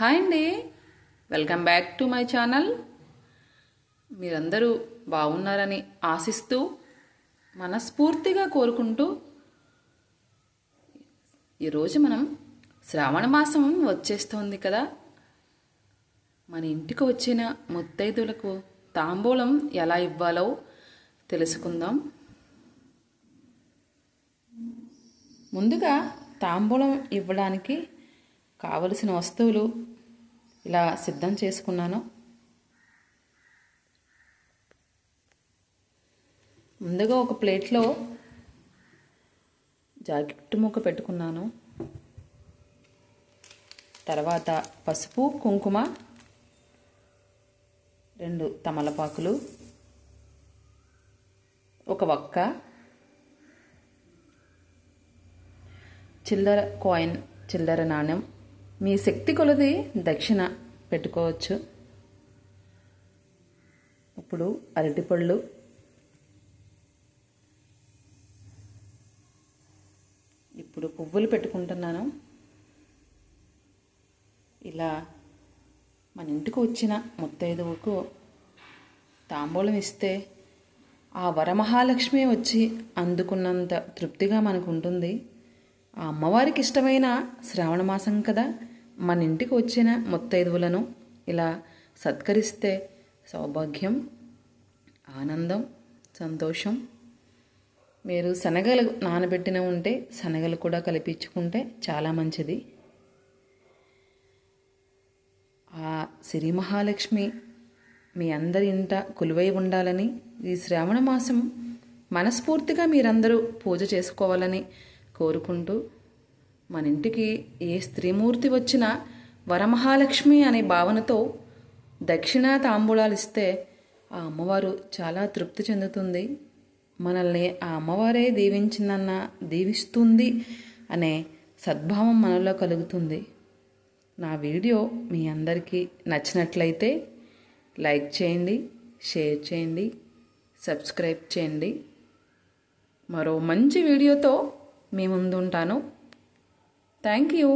Hi అండి. Welcome back to my channel. మీరందరూ బాగున్నారని ఆశిస్తూ మనస్ఫూర్తిగా కోరుకుంటూ ఈరోజు మనం శ్రావణ మాసం వచ్చేస్తోంది కదా. మన ఇంటికి వచ్చిన ముత్తైదులకు తాంబూలం ఎలా ఇవ్వాలో తెలుసుకుందాం. ముందుగా తాంబూలం ఇవ్వడానికి కావలసిన వస్తువులు ఇలా సిద్ధం చేసుకున్నాను. ముందుగా ఒక ప్లేట్లో జాకెట్ ముక్క పెట్టుకున్నాను. తర్వాత పసుపు కుంకుమ రెండు తమలపాకులు ఒక వక్క చిల్లర కాయిన్ చిల్లర నాణ్యం మీ శక్తి కొలది దక్షిణ పెట్టుకోవచ్చు. ఇప్పుడు అరటిపళ్ళు ఇప్పుడు పువ్వులు పెట్టుకుంటున్నాను. ఇలా మన ఇంటికి వచ్చిన ముత్తైదువుకు తాంబూలం ఇస్తే ఆ వరమహాలక్ష్మి వచ్చి అందుకున్నంత తృప్తిగా మనకు ఉంటుంది. ఆ అమ్మవారికి ఇష్టమైన శ్రావణ మాసం కదా. మన ఇంటికి వచ్చిన ముత్తైదువులను ఇలా సత్కరిస్తే సౌభాగ్యం ఆనందం సంతోషం. మీరు శనగలు నానబెట్టిన ఉంటే శనగలు కూడా కలిపించుకుంటే చాలా మంచిది. ఆ సిరి మహాలక్ష్మి మీ అందరి ఇంట కొలువై ఉండాలని ఈ శ్రావణ మాసం మనస్ఫూర్తిగా మీరందరూ పూజ చేసుకోవాలని కోరుకుంటూ మన ఇంటికి ఏ స్త్రీమూర్తి వచ్చినా వరమహాలక్ష్మి అనే భావనతో దక్షిణా తాంబూలాలు ఇస్తే ఆ అమ్మవారు చాలా తృప్తి చెందుతుంది. మనల్ని ఆ అమ్మవారే దీవించిందన్న దీవిస్తుంది అనే సద్భావం మనలో కలుగుతుంది. నా వీడియో మీ అందరికీ నచ్చినట్లయితే లైక్ చేయండి షేర్ చేయండి సబ్స్క్రైబ్ చేయండి. మరో మంచి వీడియోతో మీ ముందు ఉంటాను థ్యాంక్ యూ